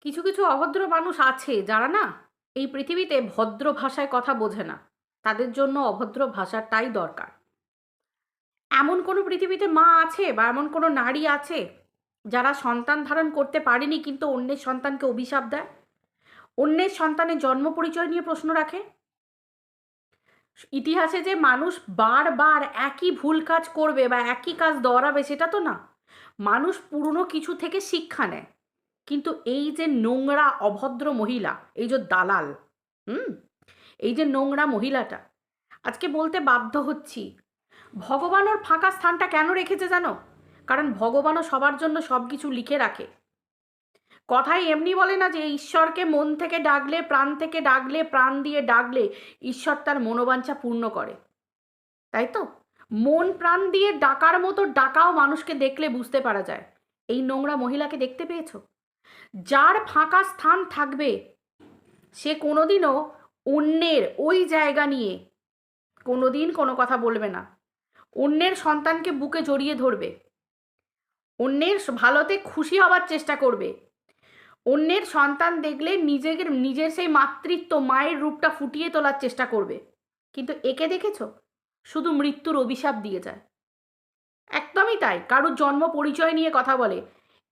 কিছু কিছু অভদ্র মানুষ আছে যারা না এই পৃথিবীতে ভদ্র ভাষায় কথা বোঝে না। তাদের জন্য অভদ্র ভাষাটাই দরকার। এমন কোনো পৃথিবীতে মা আছে বা এমন কোনো নারী আছে যারা সন্তান ধারণ করতে পারেনি কিন্তু অন্যের সন্তানকে অভিশাপ দেয়? অন্যের সন্তানের জন্ম পরিচয় নিয়ে প্রশ্ন রাখে? ইতিহাসে যে মানুষ বারবার একই ভুল কাজ করবে বা একই কাজ দৌড়াবে সেটা তো না। মানুষ পুরনো কিছু থেকে শিক্ষা নেয়। কিন্তু এই যে নোংরা অভদ্র মহিলা, এই যে দালাল, হুম? এই যে নোংরা মহিলাটা, আজকে বলতে বাধ্য হচ্ছি। ভগবান ওর ফাঁকা স্থানটা কেন রেখেছে জানো? কারণ ভগবানও সবার জন্য সব কিছু লিখে রাখে। কথাই এমনি বলে না যে ঈশ্বরকে মন থেকে ডাকলে, প্রাণ থেকে ডাকলে, প্রাণ দিয়ে ডাকলে ঈশ্বর তার মনোবাঞ্ছা পূর্ণ করে। তাই তো? মন প্রাণ দিয়ে ডাকার মতো ডাকাও মানুষকে দেখলে বুঝতে পারা যায়। এই নোংরা মহিলাকে দেখতে পেয়েছ? যার ফাঁকা স্থান থাকবে, সে কোনোদিনও অন্যের ওই জায়গা নিয়ে কোনোদিন কোনো কথা বলবে না। অন্যের সন্তানকে বুকে জড়িয়ে ধরবে। অন্যের ভালোতে খুশি হওয়ার চেষ্টা করবে। অন্যের সন্তান দেখলে নিজের নিজের সেই মাতৃত্ব মায়ের রূপটা ফুটিয়ে তোলার চেষ্টা করবে। কিন্তু একে দেখেছ? শুধু মৃত্যুর অভিশাপ দিয়ে যায়। একদমই তাই। কারুর জন্ম পরিচয় নিয়ে কথা বলে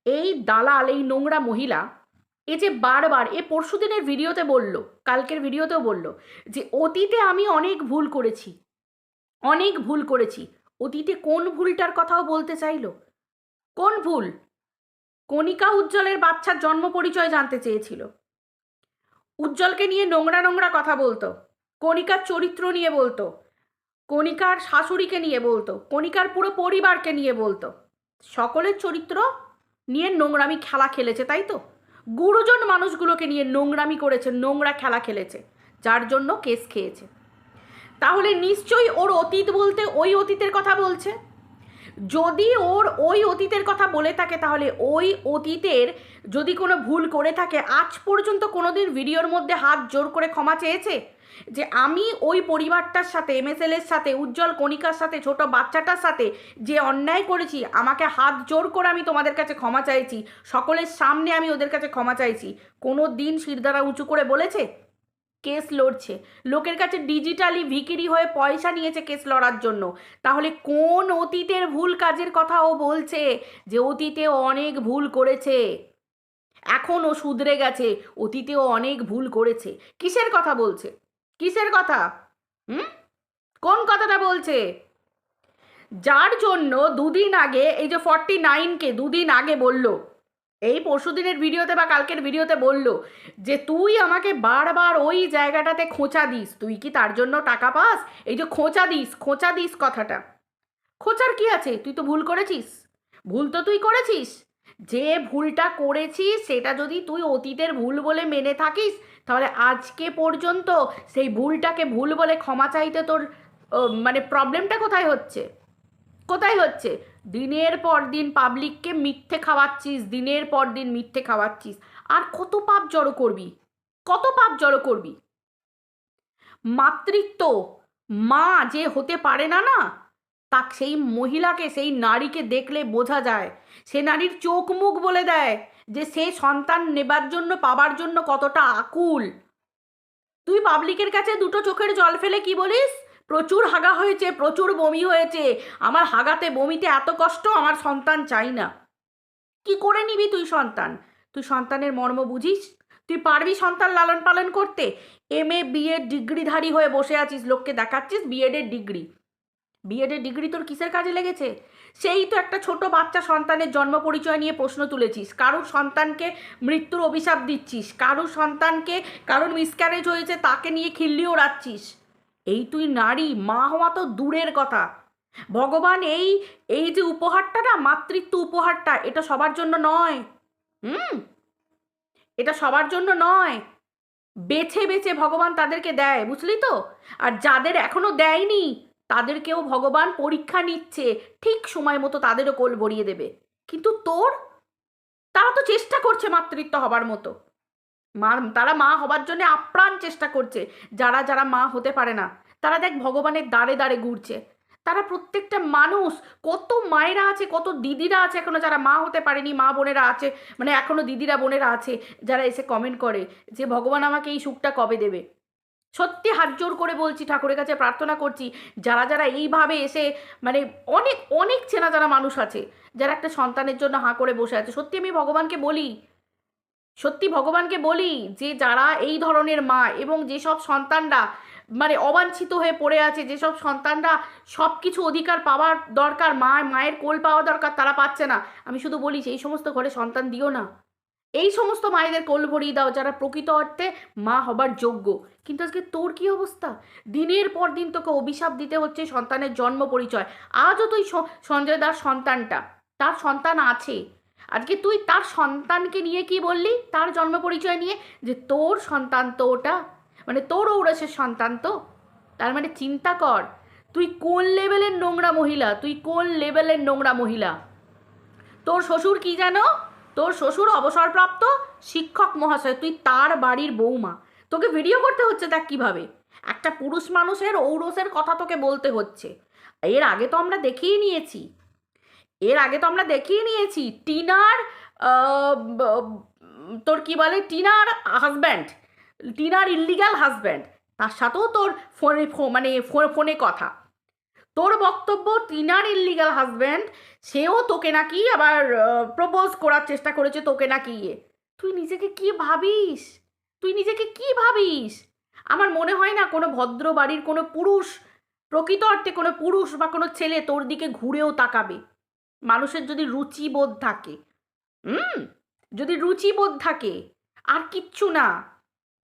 এই দালাল, এই নোংরা মহিলা এ যে বারবার, এ পরশু দিনের ভিডিওতে বলল, কালকের ভিডিওতেও বলল যে, অতীতে আমি অনেক ভুল করেছি, অনেক ভুল করেছি। অতীতে কোন ভুলটার কথাও বলতে চাইলো? কোন ভুল? কণিকা উজ্জ্বলের বাচ্চার জন্ম পরিচয় জানতে চেয়েছিল। উজ্জ্বলকে নিয়ে নোংরা নোংরা কথা বলতো। কণিকার চরিত্র নিয়ে বলতো। কণিকার শাশুড়িকে নিয়ে বলতো। কণিকার পুরো পরিবারকে নিয়ে বলতো। সকলের চরিত্র নিয়ে নোংরামি খেলা খেলেছে, তাই তো? গুরুজন মানুষগুলোকে নিয়ে নোংরামি করেছে, নোংরা খেলা খেলেছে, যার জন্য কেস খেয়েছে। তাহলে নিশ্চয়ই ওর অতীত বলতে ওই অতীতের কথা বলছে? যদি ওর ওই অতীতের কথা বলে থাকে, তাহলে ওই অতীতের যদি কোনো ভুল করে থাকে, আজ পর্যন্ত কোনোদিন ভিডিওর মধ্যে হাত জোর করে ক্ষমা চেয়েছে? যে আমি ওই পরিবারটার সাথে এমএসএল এর সাথে, উজ্জ্বল কণিকার সাথে, ছোট বাচ্চাটার সাথে যে অন্যায় করেছি, আমাকে হাত জোর করে আমি তোমাদের কাছে ক্ষমা চাইছি, সকলের সামনে আমি ওদের কাছে ক্ষমা চাইছি, কোনো দিন শিরদারা উঁচু করে বলেছে? কেস লড়ছে। লোকের কাছে ডিজিটালি ভিকিরি হয়ে পয়সা নিয়েছে কেস লড়ার জন্য। তাহলে কোন অতীতের ভুল কাজের কথা ও বলছে যে অতীতেও অনেক ভুল করেছে? এখন ও শুধরে গেছে অতীতেও অনেক ভুল করেছে। কিসের কথা বলছে? কিসের কথা? হুম? কোন কথাটা বলছে? যার জন্য দুদিন আগে, এই যে ফর্টি নাইনকে দুদিন আগে বলল, এই পরশুদিনের ভিডিওতে বা কালকের ভিডিওতে বলল যে, তুই আমাকে বারবার ওই জায়গাটাতে খোঁচা দিস। তুই কি তার জন্য টাকা পাস? এই যে খোঁচা দিস খোঁচা দিস কথাটা। খোঁচার কি আছে? তুই তো ভুল করেছিস। ভুল তো তুই করেছিস। যে ভুলটা করেছিস, সেটা যদি তুই অতীতের ভুল বলে মেনে থাকিস তাহলে আজকে পর্যন্ত সেই ভুলটাকে ভুল বলে ক্ষমা চাইতে তোর মানে প্রবলেমটা কোথায় হচ্ছে? কোথায় হচ্ছে? দিনের পর দিন পাবলিককে মিথ্যে খাওয়াচ্ছিস, দিনের পর দিন মিথ্যে খাওয়াচ্ছিস। আর কত পাপ জড়ো করবি? কত পাপ জড়ো করবি? মাতৃত্ব, মা যে হতে পারে না না, তা সেই মহিলাকে, সেই নারীকে দেখলে বোঝা যায়। সে নারীর চোখ মুখ বলে দেয়। যে সে সন্তান নেবার জন্য, পাবার জন্য কতটা আকুল। তুই পাবলিকের কাছে দুটো চোখের জল ফেলে কি বলিস? প্রচুর হাগা হয়েছে, প্রচুর বমি হয়েছে। আমার হাগাতে বমিতে এত কষ্ট, আমার সন্তান চাই না। কি করে নিবি তুই সন্তান? তুই সন্তানের মর্ম বুঝিস? তুই পারবি সন্তান লালন পালন করতে? এম এ বিএড ডিগ্রিধারী হয়ে বসে আছিস, লোককে দেখাচ্ছিস বিএডের ডিগ্রি। বিএডের ডিগ্রি তোর কিসের কাজে লেগেছে? সেই তো একটা ছোট বাচ্চা সন্তানের জন্ম পরিচয় নিয়ে প্রশ্ন তুলেছিস। কারুর সন্তানকে মৃত্যুর অভিশাপ দিচ্ছিস? কারুর সন্তানকে কারুর মিসক্যারেজ হয়েছে তাকে নিয়ে খিল্লি ওড়াচ্ছিস? এই তুই নারী, মা হওয়া তো দূরের কথা। ভগবান এই এই যে উপহারটা না, মাতৃত্ব উপহারটা, এটা সবার জন্য নয়। হুম? এটা সবার জন্য নয়। বেছে বেছে ভগবান তাদেরকে দেয়, বুঝলি তো? আর যাদের এখনও দেয়নি তাদেরকেও ভগবান পরীক্ষা নিচ্ছে, ঠিক সময় মতো তাদেরও কোল ভরিয়ে দেবে। কিন্তু তোর? তারা তো চেষ্টা করছে মাতৃত্ব হবার মতো। মা, তারা মা হবার জন্য আপ্রাণ চেষ্টা করছে। যারা যারা মা হতে পারে না, তারা দেখ ভগবানের দাঁড়ে দাঁড়ে ঘুরছে। তারা প্রত্যেকটা মানুষ কত মায়েরা আছে, কত দিদিরা আছে এখনও যারা মা হতে পারেনি, মা বোনেরা আছে মানে এখনও দিদিরা, বোনেরা আছে, যারা এসে কমেন্ট করে যে ভগবান আমাকে এই সুখটা কবে দেবে? সত্যি হাত জোর করে বলছি, ঠাকুরের কাছে প্রার্থনা করছি, যারা যারা এইভাবে এসে মানে অনেক অনেক চেনা যারা মানুষ আছে, যারা একটা সন্তানের জন্য হাঁ করে বসে আছে, সত্যি আমি ভগবানকে বলি, সত্যি ভগবানকে বলি যে যারা এই ধরনের মা এবং যেসব সন্তানরা মানে অবাঞ্ছিত হয়ে পড়ে আছে, যেসব সন্তানরা সব কিছু অধিকার পাওয়ার দরকার, মা, মায়ের কোল পাওয়া দরকার, তারা পাচ্ছে না। আমি শুধু বলি, সেই সমস্ত ঘরে সন্তান দিও না। এই সমস্ত মায়েদের কোল ভরিয়ে দাও, যারা প্রকৃত অর্থে মা হবার যোগ্য। কিন্তু আজকে তোর কি অবস্থা? দিনের পর দিন তোকে অভিশাপ দিতে হচ্ছে সন্তানের জন্ম পরিচয়। আজও তুই সঞ্জয় দার সন্তানটা। তার সন্তান আছে। আজকে তুই তার সন্তানকে নিয়ে কি বললি? তার জন্ম পরিচয় নিয়ে? যে তোর সন্তান তো ওটা। মানে তোর ঔরসের সন্তান তো। তার মানে চিন্তা কর। তুই কোন লেভেলের নোংরা মহিলা? তুই কোন লেভেলের নোংরা মহিলা? তোর শ্বশুর কি জানো? তোর শ্বশুর অবসরপ্রাপ্ত শিক্ষক মহাশয়, তুই তার বাড়ির বৌমা তোকে ভিডিও করতে হচ্ছে দেখ কীভাবে। একটা পুরুষ মানুষের ঔরসের কথা তোকে বলতে হচ্ছে। এর আগে তো আমরা দেখিয়ে নিয়েছি। এর আগে তো আমরা দেখিয়ে নিয়েছি টিনার তোর কি বলে, টিনার হাজব্যান্ড টিনার ইল্লিগাল হাজব্যান্ড তার সাথেও তোর ফোনে মানে ফোনে কথা। তোর বক্তব্য টিনার ইল্লিগাল হাজব্যান্ড সেও তোকে নাকি আবার প্রপোজ করার চেষ্টা করেছে তোকে নাকি। ইয়ে তুই নিজেকে কি ভাবিস? তুই নিজেকে কি ভাবিস? আমার মনে হয় না কোনো ভদ্র বাড়ির কোনো পুরুষ, প্রকৃত অর্থে কোনো পুরুষ বা কোনো ছেলে তোর দিকে ঘুরেও তাকাবে। মানুষের যদি রুচিবোধ থাকে, হুম? যদি রুচিবোধ থাকে, আর কিচ্ছু না,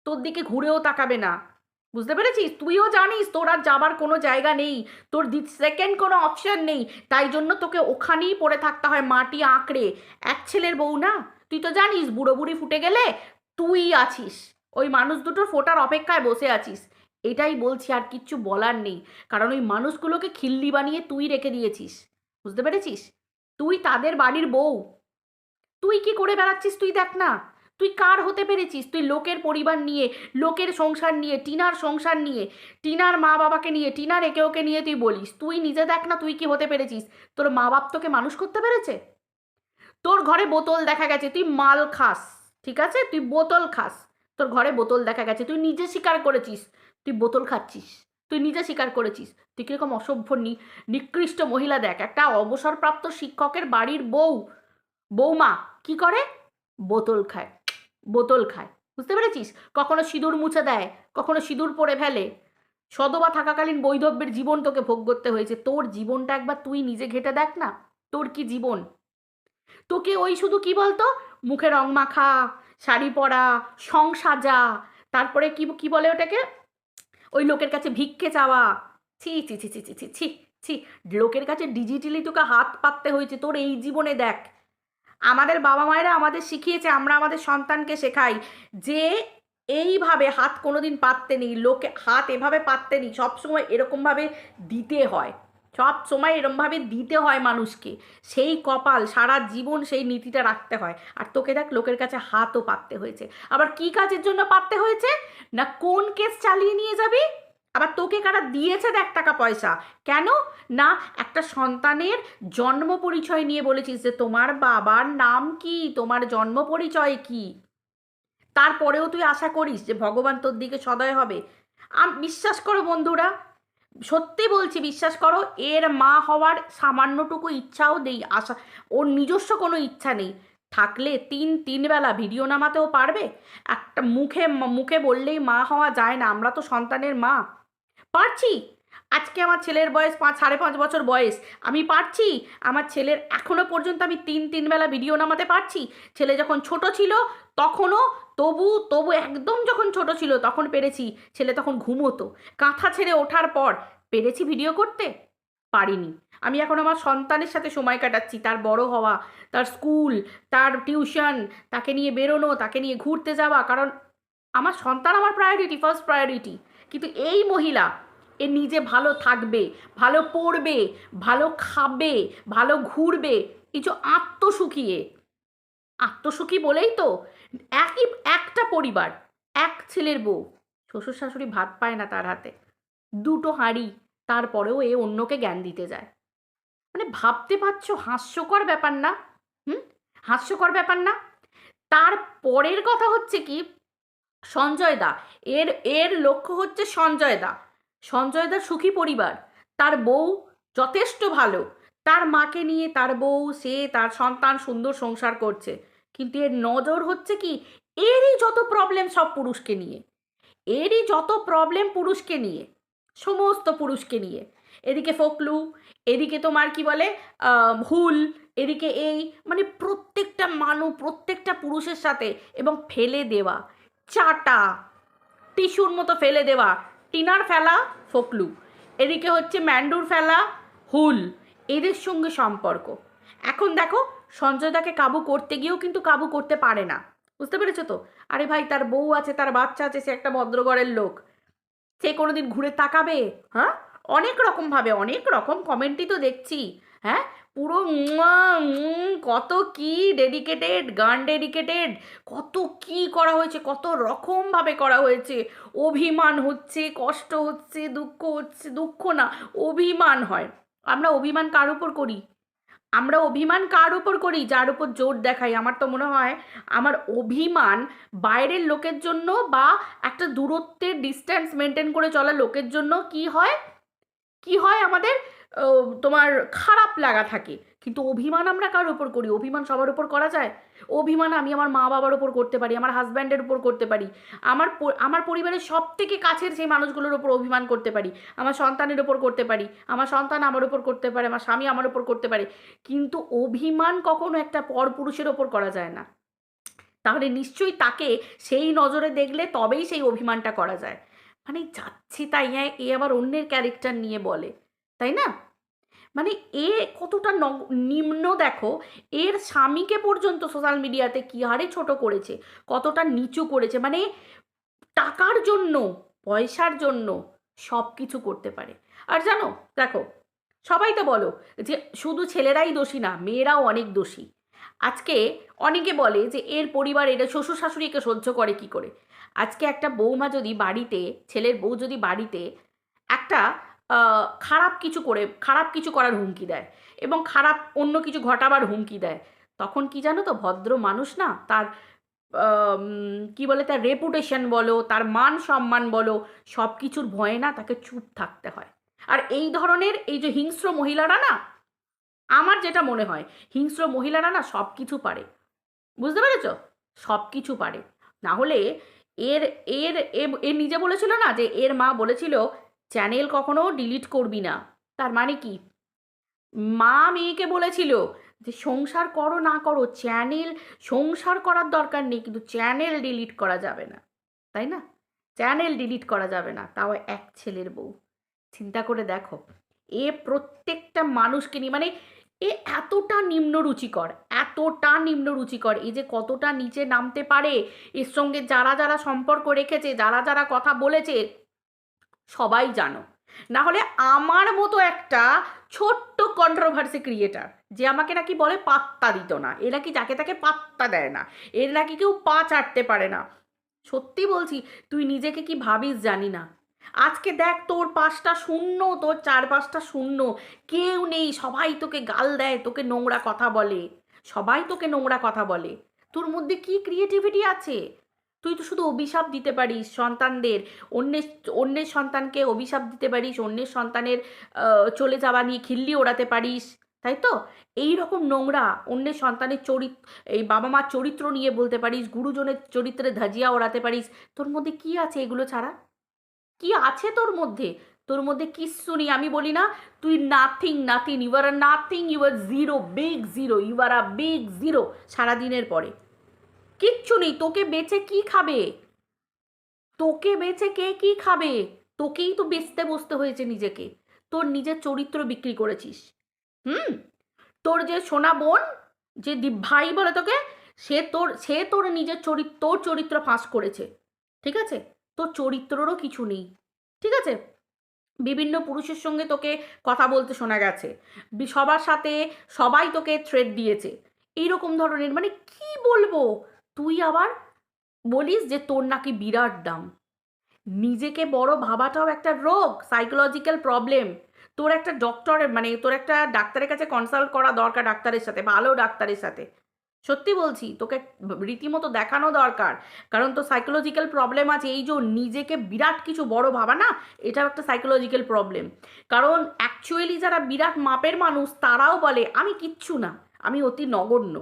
তোর দিকে ঘুরেও তাকাবে না। বুঝতে পেরেছিস? তুইও জানিস তোর আর যাবার কোনো জায়গা নেই। তোর দি সেকেন্ড কোনো অপশন নেই। তাই জন্য তোকে ওখানেই পড়ে থাকতে হয় মাটি আঁকড়ে। এক ছেলের বউ না? তুই তো জানিস বুড়ো বুড়ি ফুটে গেলে তুই আছিস। ওই মানুষ দুটোর ফোটার অপেক্ষায় বসে আছিস। এটাই বলছি, আর কিচ্ছু বলার নেই। কারণ ওই মানুষগুলোকে খিল্লি বানিয়ে তুই রেখে দিয়েছিস। বুঝতে পেরেছিস? তুই তাদের বাড়ির বউ। তুই কি করে বেড়াচ্ছিস তুই দেখ না। তুই কার হতে পেরেছিস? তুই লোকের পরিবার নিয়ে, লোকের সংসার নিয়ে, টিনার সংসার নিয়ে, টিনার মা বাবাকে নিয়ে, টিনার একে ওকে নিয়ে তুই বলিস। তুই নিজে দেখ না তুই কি হতে পেরেছিস। তোর মা বাপ তোকে মানুষ করতে পেরেছে? তোর ঘরে বোতল দেখা গেছে, তুই মাল খাস, ঠিক আছে? তুই বোতল খাস। তোর ঘরে বোতল দেখা গেছে, তুই নিজে স্বীকার করেছিস। তুই বোতল খাচ্ছিস, তুই নিজে স্বীকার করেছিস। তুই কীরকম অসভ্য নিকৃষ্ট মহিলা দেখ। একটা অবসরপ্রাপ্ত শিক্ষকের বাড়ির বউ বৌমা কি করে? বোতল খায়। বোতল খায়। বুঝতে পেরেছিস? কখনো সিঁদুর মুছে দেয়, কখনো সিঁদুর পরে ফেলে। সদবা থাকাকালীন বৈধব্যের জীবন তোকে ভোগ করতে হয়েছে। তোর জীবনটা একবার তুই নিজে ঘেটে দেখ না, তোর কি জীবন? তোকে ওই শুধু কি বলতো? মুখে রং মাখা, শাড়ি পরা, সং সাজা, তারপরে কি কি বলে ওটাকে? ওই লোকের কাছে ভিক্ষে চাওয়া। ছি ছি ছি ছি ছি ছি ছি লোকের কাছে ডিজিটালি তোকে হাত পাততে হয়েছে। তোর এই জীবনে দেখ। আমাদের বাবা মায়েরা আমাদের শিখিয়েছে, আমরা আমাদের সন্তানকে শেখাই যে এইভাবে হাত কোনোদিন পাততে নেই, লোকে হাত এভাবে পাততে নেই সবসময় এরকমভাবে দিতে হয়। সব সময় এরমভাবে দিতে হয় মানুষকে। সেই কপাল, সারা জীবন সেই নীতিটা রাখতে হয়। আর তোকে দেখ, লোকের কাছে হাতও পাততে হয়েছে। আবার কি কাজের জন্য পাততে হয়েছে? না কোন কেস চালিয়ে নিয়ে যাবি? আবার তোকে কারা দিয়েছে দেখ টাকা পয়সা। কেন? না, একটা সন্তানের জন্ম পরিচয় নিয়ে বলেছিস যে তোমার বাবার নাম কি? তোমার জন্ম পরিচয় কি? তারপরেও তুই আশা করিস যে ভগবান তোর দিকে সদয় হবে। আম, বিশ্বাস করো বন্ধুরা, সত্যি বলছি, বিশ্বাস করো, এর মা হওয়ার সামান্যটুকু ইচ্ছাও নেই, আশা, ওর নিজস্ব কোনো ইচ্ছা নেই। থাকলে তিন তিন বেলা ভিডিও নামাতেও পারবে। একটা মুখে মুখে বললেই মা হওয়া যায় না, আমরা তো সন্তানের মা। পারছি? আজকে আমার ছেলের বয়স পাঁচ, সাড়ে পাঁচ বছর বয়স। আমি পারছি? আমার ছেলের এখনও পর্যন্ত আমি তিন তিন বেলা ভিডিও নামাতে পারছি? ছেলে যখন ছোট ছিল, তখনও, তবু তবু একদম যখন ছোট ছিল, তখন পেরেছি। ছেলে তখন ঘুমোতো। কাঁথা ছেড়ে ওঠার পর পেরেছি ভিডিও করতে? পারিনি। আমি এখন আমার সন্তানের সাথে সময় কাটাচ্ছি। তার বড় হওয়া, তার স্কুল তার টিউশন তাকে নিয়ে বেরোনো, তাকে নিয়ে ঘুরতে যাওয়া, কারণ আমার সন্তান আমার প্রায়োরিটি ফার্স্ট প্রায়োরিটি কিন্তু এই মহিলা এ নিজে ভালো থাকবে, ভালো পড়বে, ভালো খাবে, ভালো ঘুরবে, কিছু আত্মসুখিয়ে আত্মসুখী বলেই তো একই, একটা পরিবার, এক ছেলের বউ। শ্বশুর শাশুড়ি ভাত পায় না তার হাতে। দুটো হাঁড়ি, তারপরেও এ অন্যকে জ্ঞান দিতে যায়। মানে ভাবতে পারছ হাস্যকর ব্যাপার না? হুম? হাস্যকর ব্যাপার না? তার পরের কথা হচ্ছে কি? সঞ্জয় দা, এর এর লক্ষ্য হচ্ছে সঞ্জয় দা। সঞ্জয় দার সুখী পরিবার। তার বউ যথেষ্ট ভালো। তার মাকে নিয়ে তার বউ, সে তার সন্তান সুন্দর সংসার করছে। কিন্তু এর নজর হচ্ছে কি? এরই যত প্রবলেম সব পুরুষকে নিয়ে। এরই যত প্রবলেম পুরুষকে নিয়ে। সমস্ত পুরুষকে নিয়ে। এদিকে ফোকলু, এদিকে তোমার কি বলে হুল এদিকে এই মানে প্রত্যেকটা মানুষ প্রত্যেকটা পুরুষের সাথে এবং ফেলে দেওয়া। চাটা, টিস্যুর মতো ফেলে দেওয়া। টিনার ফেলা, ফোকলু। এদিকে হচ্ছে ম্যান্ডুর ফেলা, হুল। এদের সঙ্গে সম্পর্ক। এখন দেখো সঞ্জয়দাকে কাবু করতে গিয়েও কিন্তু কাবু করতে পারে না। বুঝতে পেরেছ তো? আরে ভাই, তার বউ আছে, তার বাচ্চা আছে, সে একটা ভদ্রগড়ের লোক। সে কোনোদিন ঘুরে তাকাবে? হ্যাঁ? অনেক রকম ভাবে অনেক রকম কমেন্টই তো দেখছি। হ্যাঁ? পুরো কত কি ডেডিকেটেড গান ডেডিকেটেড কত কি করা হয়েছে, কত রকমভাবে করা হয়েছে। অভিমান হচ্ছে, কষ্ট হচ্ছে, দুঃখ হচ্ছে, দুঃখ না, অভিমান হয়। আমরা অভিমান কার উপর করি? আমরা অভিমান কার উপর করি? যার উপর জোর দেখাই। আমার তো মনে হয়, আমার অভিমান বাইরের লোকের জন্য বা একটা দূরত্বের ডিস্ট্যান্স মেনটেন করে চলা লোকের জন্য কি হয়? কি হয় আমাদের? তোমার খারাপ লাগা থাকে। কিন্তু অভিমান আমরা কার উপর করি? অভিমান সবার উপর করা যায়? অভিমান আমি আমার মা বাবার উপর করতে পারি, আমার হাজব্যান্ডের উপর করতে পারি। আমার আমার পরিবারের সব থেকে কাছের সেই মানুষগুলোর উপর অভিমান করতে পারি। আমার সন্তানের উপর করতে পারি। আমার সন্তান আমার উপর করতে পারে, আমার স্বামী আমার উপর করতে পারে। কিন্তু অভিমান কখনো একটা পরপুরুষের ওপর করা যায় না। তাহলে নিশ্চয়ই তাকে সেই নজরে দেখলে তবেই সেই অভিমানটা করা যায়। মানে যাচ্ছি তাই হ্যাঁ এ আবার অন্যের ক্যারেক্টার নিয়ে বলে। তাই না? মানে এ কতটা নিম্ন দেখো, এর স্বামীকে পর্যন্ত সোশ্যাল মিডিয়াতে কি হারে ছোট করেছে, কতটা নিচু করেছে মানে টাকার জন্য, পয়সার জন্য সব কিছু করতে পারে। আর জানো, দেখো, সবাই তো বলো যে শুধু ছেলেরাই দোষী না, মেয়েরাও অনেক দোষী। আজকে অনেকে বলে যে এর পরিবার এটা শ্বশুর শাশুড়িকে সহ্য করে কি করে? আজকে একটা বৌমা যদি বাড়িতে, ছেলের বউ যদি বাড়িতে একটা খারাপ কিছু করে, খারাপ কিছু করার হুমকি দেয় এবং খারাপ অন্য কিছু ঘটাবার হুমকি দেয়। তখন কি জানো তো, ভদ্র মানুষ না, তার কি বলে তার রেপুটেশন বলো, তার মান সম্মান বলো, সব কিছুর ভয়ে না তাকে চুপ থাকতে হয়। আর এই ধরনের এই যে হিংস্র মহিলারা না, আমার যেটা মনে হয়, হিংস্র মহিলারা না সব কিছু পারে। বুঝতে পেরেছ? সব কিছু পারে। না হলে এর এর এ নিজে বলেছিল না যে, এর মা বলেছিল চ্যানেল কখনো ডিলিট করবি না। তার মানে কি? মা মেয়েকে বলেছিল যে, সংসার করো না করো, চ্যানেল, সংসার করার দরকার নেই, কিন্তু চ্যানেল ডিলিট করা যাবে না। তাই না? চ্যানেল ডিলিট করা যাবে না, তাও এক ছেলের বউ। চিন্তা করে দেখো, এ প্রত্যেকটা মানুষকে নিয়ে মানে এ এতটা নিম্ন রুচিকর এতটা নিম্ন রুচিকর এই যে কতটা নিচে নামতে পারে, এর সঙ্গে যারা যারা সম্পর্ক রেখেছে, যারা যারা কথা বলেছে সবাই জানো। না হলে আমার মতো একটা ছোট্ট কন্ট্রোভার্সি ক্রিয়েটার যে আমাকে নাকি বলে পাত্তা দিত না, এ নাকি যাকে তাকে পাত্তা দেয় না, এর নাকি কেউ পা চাটতে পারে না। সত্যি বলছি, তুই নিজেকে কি ভাবিস জানি না। আজকে দেখ তোর পাশটা শূন্য, তোর চার পাঁচটা শূন্য, কেউ নেই, সবাই তোকে গাল দেয়, তোকে নোংরা কথা বলে। সবাই তোকে নোংরা কথা বলে। তোর মধ্যে কি ক্রিয়েটিভিটি আছে? তুই তো শুধু অভিশাপ দিতে পারিস সন্তানদের। অন্যের অন্যের সন্তানকে অভিশাপ দিতে পারিস, অন্যের সন্তানের চলে যাওয়া নিয়ে খিল্লি ওড়াতে পারিস, তাই তো? এই রকম নোংরা অন্যের সন্তানের চরিত্র এই বাবা মার চরিত্র নিয়ে বলতে পারিস, গুরুজনের চরিত্রে ধাজিয়া ওড়াতে পারিস, তোর মধ্যে কি আছে এগুলো ছাড়া? কি আছে তোর মধ্যে? তোর মধ্যে কিচ্ছু নেই, আমি বলি না, তুই nothing nothing you are nothing you are zero big zero you are a big zero সারাদিনের পরে। কিচ্ছু নেই, তোকে বেচে কি খাবে? তোকে বেচে কে কি খাবে? তোকেই তো বেচতে বসতে হয়েছে নিজেকে। তোর নিজের চরিত্র বিক্রি করেছিস। হুম? তোর যে সোনা বোন, যে ভাই বলে তোকে, সে তোর সে তোর নিজের চরিত্র তোর চরিত্র ফাঁস করেছে। ঠিক আছে? তোর চরিত্ররও কিছু নেই। ঠিক আছে? বিভিন্ন পুরুষের সঙ্গে তোকে কথা বলতে শোনা গেছে। সবার সাথে সবাই তোকে থ্রেড দিয়েছে। এইরকম ধরনের। মানে কি বলব? তুই আবার বলিস যে তোর নাকি বিরাট দাম। নিজেকে বড় ভাবাটাও একটা রোগ সাইকোলজিক্যাল প্রবলেম তোর একটা ডক্টরের মানে তোর একটা ডাক্তারের কাছে কনসাল্ট করা দরকার ডাক্তারের সাথে, ভালো ডাক্তারের সাথে। সত্যি বলছি, তোকে রীতিমতো দেখানো দরকার। কারণ তো সাইকোলজিক্যাল প্রবলেম আছে, এই যে নিজেকে বিরাট কিছু বড় ভাবা না, এটাও একটা সাইকোলজিক্যাল প্রবলেম কারণ অ্যাকচুয়ালি যারা বিরাট মাপের মানুষ, তারাও বলে, আমি কিচ্ছু না, আমি অতি নগণ্য।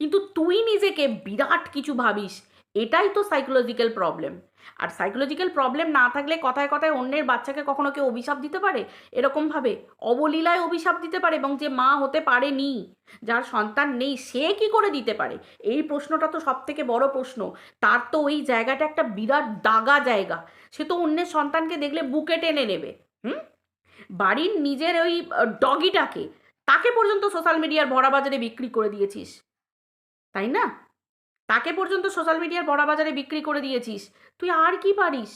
কিন্তু তুই নিজেকে বিরাট কিছু ভাবিস, এটাই তো সাইকোলজিক্যাল প্রবলেম আর সাইকোলজিক্যাল প্রবলেম না থাকলে কথায় কথায় অন্যের বাচ্চাকে কখনো কেউ অভিশাপ দিতে পারে? এরকমভাবে অবলীলায় অভিশাপ দিতে পারে এবং যে মা হতে পারেনি, যার সন্তান নেই, সে কি করে দিতে পারে? এই প্রশ্নটা তো সব থেকে বড় প্রশ্ন। তার তো ওই জায়গাটা একটা বিরাট দাগা জায়গা। সে তো অন্যের সন্তানকে দেখলে বুকে টেনে নেবে। হুম? বাড়ির নিজের ওই ডগিটাকে তাকে পর্যন্ত সোশ্যাল মিডিয়ার ভরা বাজারে বিক্রি করে দিয়েছিস। তাই না? তাকে পর্যন্ত সোশ্যাল মিডিয়ার বড়া বাজারে বিক্রি করে দিয়েছিস। তুই আর কি পারিস?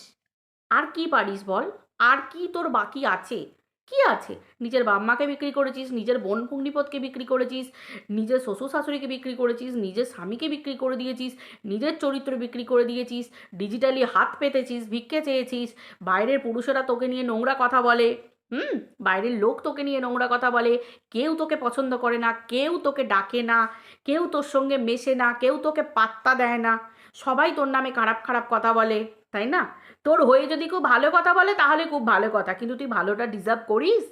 আর কি পারিস বল? আর কি তোর বাকি আছে? কি আছে? নিজের বাম্মাকে বিক্রি করেছিস, নিজের বোন পুঙ্গিপথকে বিক্রি করেছিস, নিজের শ্বশুর শাশুড়িকে বিক্রি করেছিস, নিজের স্বামীকে বিক্রি করে দিয়েছিস, নিজের চরিত্র বিক্রি করে দিয়েছিস ডিজিটালি হাত পেতেছিস, ভিক্ষে চেয়েছিস, বাইরের পুরুষেরা তোকে নিয়ে নোংরা কথা বলে। হুম, বাইরের লোক তোকে নিয়ে নোংরা কথা বলে, কেউ তোকে পছন্দ করে না, কেউ তোকে ডাকে না, কেউ তোর সঙ্গে মেশে না, কেউ তোকে পাত্তা দেয় না। সবাই তোর নামে খারাপ খারাপ কথা বলে, তাই না? তোর হয়ে যদি খুব ভালো কথা বলে, তাহলে খুব ভালো কথা, কিন্তু তুই ভালোটা ডিজার্ভ করিস?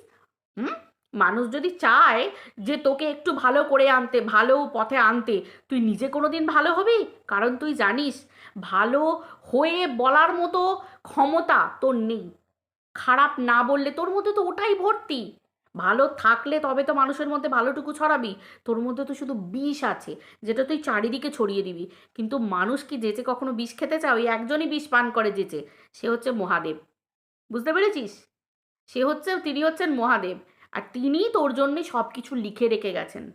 হুম, মানুষ যদি চায় যে তোকে একটু ভালো করে আনতে, ভালো পথে আনতে, তুই নিজে কোনো দিন ভালো হবি? কারণ তুই জানিস, ভালো হয়ে বলার মতো ক্ষমতা তোর নেই। খারাপ না বললে তোর মধ্যে তো ওটাই ভর্তি। ভালো থাকলে তবে তো মানুষের মধ্যে ভালোটুকু ছড়াবি। তোর মধ্যে তো শুধু বিষ আছে, যেটা তুই চারিদিকে ছড়িয়ে দিবি। কিন্তু মানুষ কি যেচে কখনো বিষ খেতে চায়? ওই একজনই বিষ পান করে যেচে। সে হচ্ছে মহাদেব। বুঝতে পেরেছিস? সে হচ্ছে, তিনি হচ্ছেন মহাদেব। আর তিনি তোর জন্যে সব কিছু লিখে রেখে গেছেন।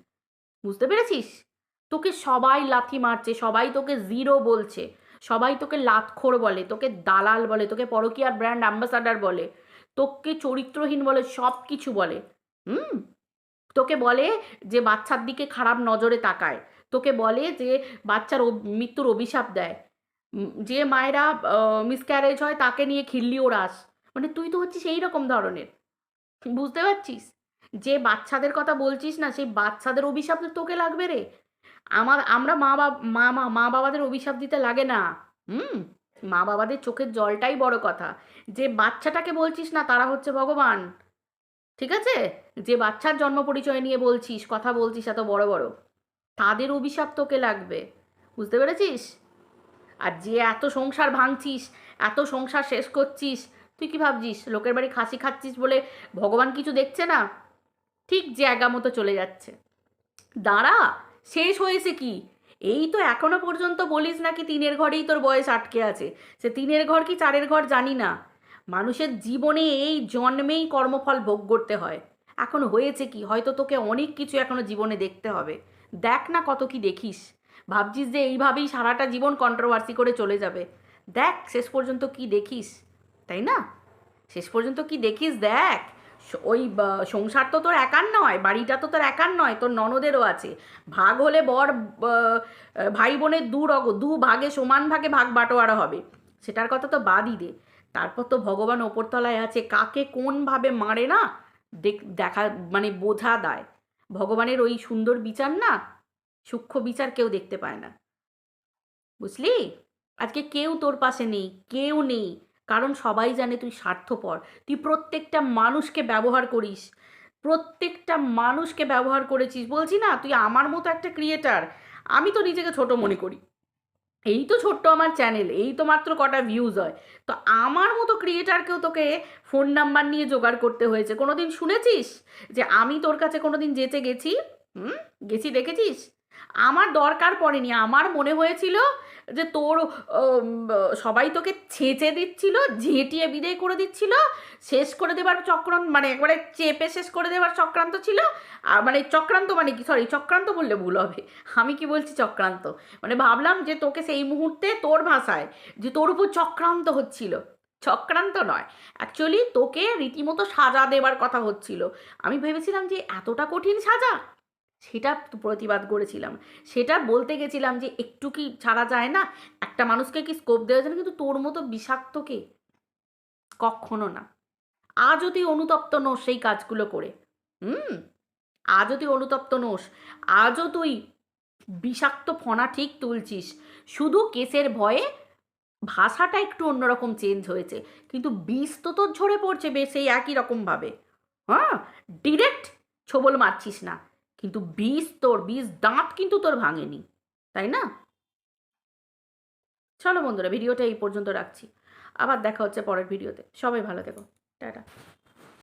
বুঝতে পেরেছিস? তোকে সবাই লাথি মারছে, সবাই তোকে জিরো বলছে। সবাই তোকে লাতখোর বলে, তোকে দালাল বলে, তোকে পরকীয়ার ব্র্যান্ড অ্যাম্বাসাডার বলে, তোকে চরিত্রহীন বলে, সব কিছু বলে। হুম? তোকে বলে যে বাচ্চার দিকে খারাপ নজরে তাকায়, তোকে বলে যে বাচ্চার মৃত্যুর অভিশাপ দেয়। যে মায়েরা মিসক্যারেজ হয় তাকে নিয়ে খিল্লি ওড়াস মানে তুই তো হচ্ছিস এই রকম ধরনের। বুঝতে পারছিস? যে বাচ্চাদের কথা বলছিস না, সেই বাচ্চাদের অভিশাপ তোকে লাগবে রে। আমার, আমরা মা বাবা, মা মা বাবাদের অভিশাপ দিতে লাগে না। হুম? মা বাবাদের চোখের জলটাই বড় কথা। যে বাচ্চাটাকে বলছিস না, তারা হচ্ছে ভগবান। ঠিক আছে? যে বাচ্চার জন্ম পরিচয় নিয়ে বলছিস, কথা বলছিস, এত বড় বড়। তাদের অভিশাপ তোকে লাগবে। বুঝতে পেরেছিস? আর যে এত সংসার ভাঙছিস, এত সংসার শেষ করছিস, তুই কি ভাবছিস, লোকের বাড়ি খাসি খাচ্ছিস বলে ভগবান কিছু দেখছে না? ঠিক জায়গা মতো চলে যাচ্ছে। দাঁড়া শেষ হয়েছে কি? এই তো এখনও পর্যন্ত বলিস নাকি তিনের ঘরেই তোর বয়স আটকে আছে। সে তিনের ঘর কি চারের ঘর জানি না। মানুষের জীবনে এই জন্মেই কর্মফল ভোগ করতে হয়। এখন হয়েছে কি? হয়তো তোকে অনেক কিছু এখনও জীবনে দেখতে হবে। দেখ না কত কি দেখিস। ভাবছিস যে এইভাবেই সারাটা জীবন কন্ট্রোভার্সি করে চলে যাবে। দেখ শেষ পর্যন্ত কি দেখিস। তাই না? শেষ পর্যন্ত কি দেখিস? দেখ। ওই সংসার তো তোর একার নয়, বাড়িটা তো তোর একার নয়, তোর ননদেরও আছে। ভাগ হলে বর ভাই বোনের দু রগ, দু ভাগে, সমান ভাগে ভাগ বাটোয়ারা হবে। সেটার কথা তো বাদই দে। তারপর তো ভগবান ওপরতলায় আছে, কাকে কোনভাবে মারে না? দেখা মানে বোঝা দেয়। ভগবানের ওই সুন্দর বিচার না, সূক্ষ্ম বিচার কেউ দেখতে পায় না। বুঝলি? আজকে কেউ তোর পাশে নেই, কেউ নেই। কারণ সবাই জানে তুই স্বার্থপর। তুই প্রত্যেকটা মানুষকে ব্যবহার করিস। প্রত্যেকটা মানুষকে ব্যবহার করেছিস। বলছি না, তুই আমার মতো একটা ক্রিয়েটার আমি তো নিজেকে ছোট মনে করি। এই তো ছোট্ট আমার চ্যানেল এই তো মাত্র কটা ভিউজ হয়। তো আমার মতো ক্রিয়েটারকেও তোকে ফোন নাম্বার নিয়ে জোগাড় করতে হয়েছে। কোনো দিন শুনেছিস যে আমি তোর কাছে কোনো দিন যেতে গেছি? হুম? গেছি দেখেছিস? আমার দরকার পড়েনি। আমার মনে হয়েছিল যে তোর সবাই তোকে ছেঁচে দিচ্ছিল, ঝেঁটিয়ে বিদায় করে দিচ্ছিল, শেষ করে দেবার চক্রান্ত মানে একবারে চেপে শেষ করে দেবার চক্রান্ত ছিল, আর মানে চক্রান্ত মানে কি? সরি চক্রান্ত বললে ভুল হবে। আমি কি বলছি চক্রান্ত? মানে ভাবলাম যে তোকে সেই মুহূর্তে তোর ভাষায়, যে তোর উপর চক্রান্ত হচ্ছিল। চক্রান্ত নয় অ্যাকচুয়ালি তোকে রীতিমতো সাজা দেবার কথা হচ্ছিল। আমি ভেবেছিলাম যে এতটা কঠিন সাজা? সেটা প্রতিবাদ করেছিলাম। সেটা বলতে গেছিলাম যে একটু কি ছাড়া যায় না? একটা মানুষকে কি স্কোপ দেওয়া যায় না? কিন্তু তোর মতো বিষাক্তকে কখনো না। আজও তুই অনুতপ্ত নোস সেই কাজগুলো করে। হুম? আজও তুই অনুতপ্ত নোস আজও তুই বিষাক্ত ফণা ঠিক তুলছিস। শুধু কেসের ভয়ে ভাষাটা একটু অন্যরকম চেঞ্জ হয়েছে। কিন্তু বিষ তো তোর ঝরে পড়ছে বেশ সেই একই রকমভাবে হ্যাঁ? ডিরেক্ট ছোবল মারছিস না। কিন্তু বিষ তোর বিষ দাঁত কিন্তু তোর ভাঙেনি, তাই না? চলো বন্ধুরা, ভিডিওটা এই পর্যন্ত রাখছি। আবার দেখা হচ্ছে পরের ভিডিওতে। সবাই ভালো থেকো। টাটা।